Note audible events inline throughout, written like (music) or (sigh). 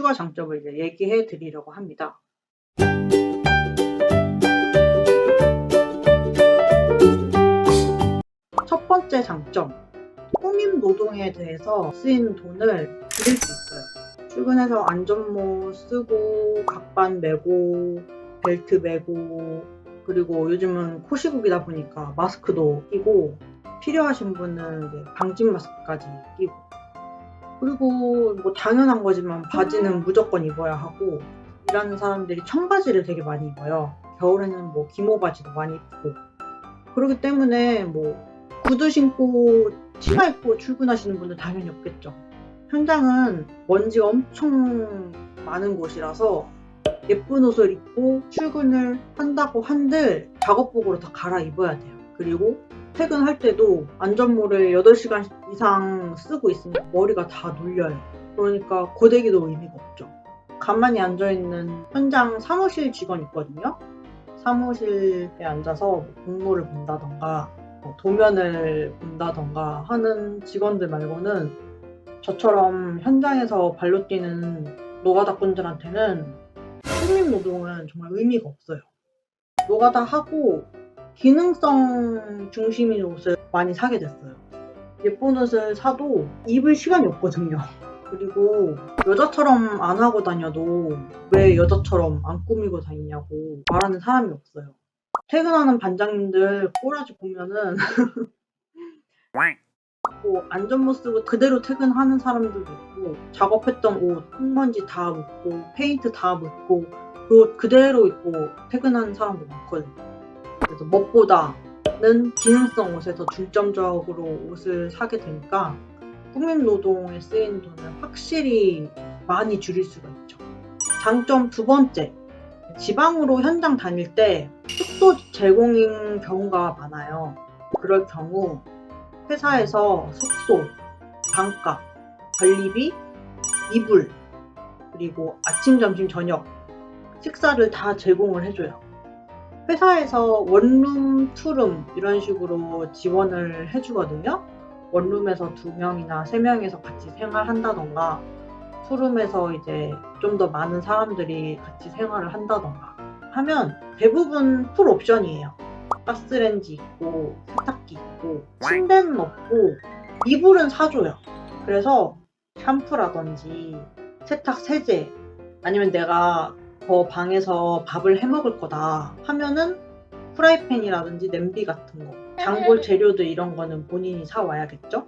추가 장점을 이제 얘기해 드리려고 합니다. 첫 번째 장점. 꾸밈 노동에 대해서 쓰인 돈을 줄일 수 있어요. 출근해서 안전모 쓰고, 각반 메고, 벨트 메고, 그리고 요즘은 코시국이다 보니까 마스크도 끼고, 필요하신 분은 방진 마스크까지 끼고, 그리고 뭐 당연한 거지만 바지는 무조건 입어야 하고, 일하는 사람들이 청바지를 되게 많이 입어요. 겨울에는 뭐 기모 바지도 많이 입고, 그렇기 때문에 뭐 구두 신고 치마 입고 출근하시는 분들 당연히 없겠죠. 현장은 먼지가 엄청 많은 곳이라서 예쁜 옷을 입고 출근을 한다고 한들 작업복으로 다 갈아입어야 돼요. 그리고 퇴근할 때도 안전모를 8시간 이상 쓰고 있으니까 머리가 다 눌려요. 그러니까 고데기도 의미가 없죠. 가만히 앉아있는 현장 사무실 직원 있거든요. 사무실에 앉아서 뭐 공모를 본다던가 뭐 도면을 본다던가 하는 직원들 말고는 저처럼 현장에서 발로 뛰는 노가다 분들한테는 꾸밈 노동은 정말 의미가 없어요. 노가다 하고 기능성 중심인 옷을 많이 사게 됐어요. 예쁜 옷을 사도 입을 시간이 없거든요. 그리고 여자처럼 안 하고 다녀도 왜 여자처럼 안 꾸미고 다니냐고 말하는 사람이 없어요. 퇴근하는 반장님들 꼬라지 보면은 (laughs) 뭐 안전모 쓰고 그대로 퇴근하는 사람들도 있고 작업했던 옷 흙먼지 다 묻고 페인트 다 묻고 그 옷 그대로 입고 퇴근하는 사람도 많거든요. 그래서 무엇보다는 기능성 옷에 더 중점적으로 옷을 사게 되니까 꾸밈 노동에 쓰이는 돈을 확실히 많이 줄일 수가 있죠. 장점 두 번째. 지방으로 현장 다닐 때 숙소 제공인 경우가 많아요. 그럴 경우 회사에서 숙소, 방값, 관리비, 이불, 그리고 아침, 점심, 저녁 식사를 다 제공을 해줘요. 회사에서 원룸, 투룸 이런 식으로 지원을 해주거든요. 원룸에서 두 명이나 세 명이서 같이 생활한다던가 투룸에서 이제 좀 더 많은 사람들이 같이 생활을 한다던가 하면 대부분 풀 옵션이에요. 가스렌지 있고 세탁기 있고 침대는 없고 이불은 사줘요. 그래서 샴푸라든지 세탁 세제 아니면 내가 더 방에서 밥을 해 먹을 거다 하면은 프라이팬이라든지 냄비 같은 거 장볼 재료들 이런 거는 본인이 사 와야겠죠?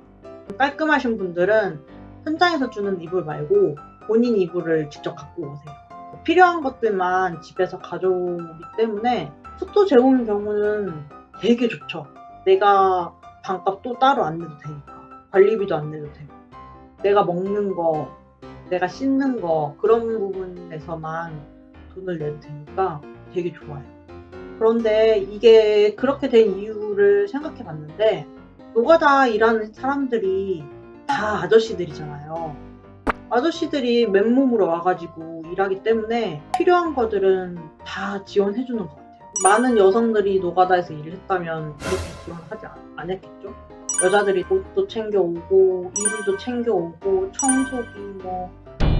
깔끔하신 분들은 현장에서 주는 이불 말고 본인 이불을 직접 갖고 오세요. 필요한 것들만 집에서 가져오기 때문에 숙소 제공인 경우는 되게 좋죠. 내가 방값도 따로 안 내도 되니까. 관리비도 안 내도 되고. 내가 먹는 거, 내가 씻는 거, 그런 부분에서만 돈을 내도 되니까 되게 좋아요. 그런데 이게 그렇게 된 이유를 생각해 봤는데, 노가다 일하는 사람들이 다 아저씨들이잖아요. 아저씨들이 맨몸으로 와가지고 일하기 때문에 필요한 것들은 다 지원해 주는 것 같아요. 많은 여성들이 노가다에서 일을 했다면 그렇게 지원하지 않, 안 했겠죠? 여자들이 옷도 챙겨오고, 이불도 챙겨오고, 청소기 뭐,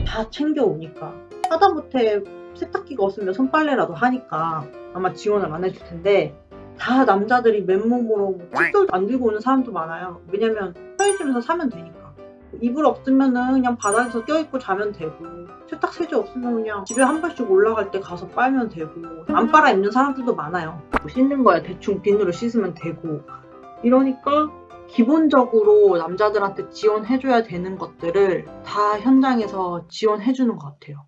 다 챙겨오니까. 하다못해 세탁기가 없으면 손빨래라도 하니까 아마 지원을 안 해줄 텐데, 다 남자들이 맨몸으로 뭐 칫솔도 안 들고 오는 사람도 많아요. 왜냐면 편의점에서 사면 되니까. 이불 없으면은 그냥 바닥에서 껴입고 자면 되고 세탁 세제 없으면 그냥 집에 한 번씩 올라갈 때 가서 빨면 되고 안 빨아 입는 사람들도 많아요. 뭐 씻는 거야 대충 비누로 씻으면 되고 이러니까 기본적으로 남자들한테 지원해줘야 되는 것들을 다 현장에서 지원해주는 것 같아요.